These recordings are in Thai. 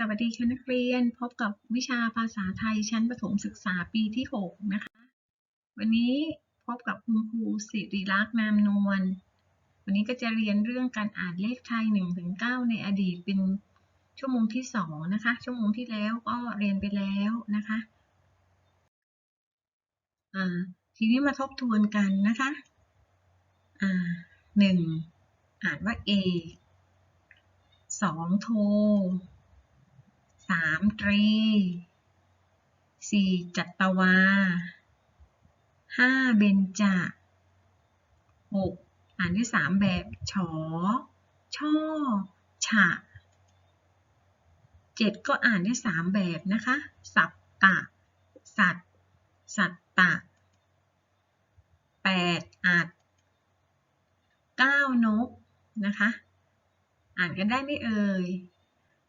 สวัสดีค่ะนักเรียนพบกับวิชาภาษาไทยชั้นประถมศึกษาปีที่ 6 นะคะ วันนี้พบกับคุณครูสิริลักษณ์นามนวลวันนี้ก็จะเรียนเรื่องการอ่านเลขไทย 1-9 ในอดีตเป็นชั่วโมงที่ 2 นะคะ ชั่วโมงที่แล้วก็เรียนไปแล้วนะคะทีนี้มาทบทวนกันนะคะหนึ่งอ่านว่าเอสองโท สามตรีสี่จัตวาห้าเบญจหกอ่านได้สามแบบ ฉอ ช่อ ฉะเจ็ดก็อ่านได้สามแบบนะคะ สัตตะ สัตสัตตะแปดอัดเก้านกนะคะ อ่านกันได้ไหมเอ่ย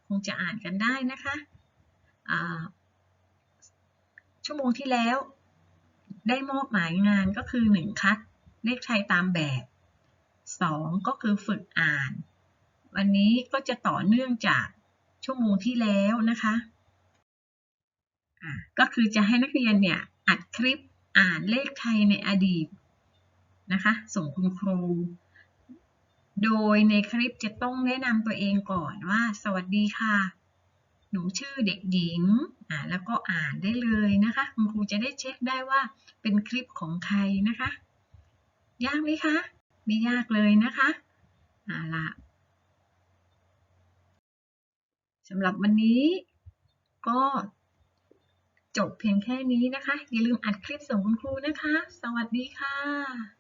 คงจะอ่านกันได้นะคะชั่วโมงที่แล้ว ได้มอบหมายงานก็คือ 1 คัดเลขไทยตามแบบ 2 ก็คือฝึกอ่าน วันนี้ก็จะต่อเนื่องจากชั่วโมงที่แล้วนะคะอ่าก็คือจะให้นักเรียนเนี่ยอัดคลิปอ่านเลขไทยในอดีตนะคะ ส่งคุณครู โดยในคลิปจะต้องแนะนำตัวเองก่อนว่า สวัสดีค่ะ หนูชื่อเด็กหญิงอ่าแล้วก็อ่านได้เลยนะคะ คุณครูจะได้เช็คได้ว่าเป็นคลิปของใครนะคะ ยากไหมคะ ไม่ยากเลยนะคะอ่าละสำหรับวันนี้ก็จบเพียงแค่นี้นะคะ อย่าลืมอัดคลิปส่งคุณครูนะคะ สวัสดีค่ะ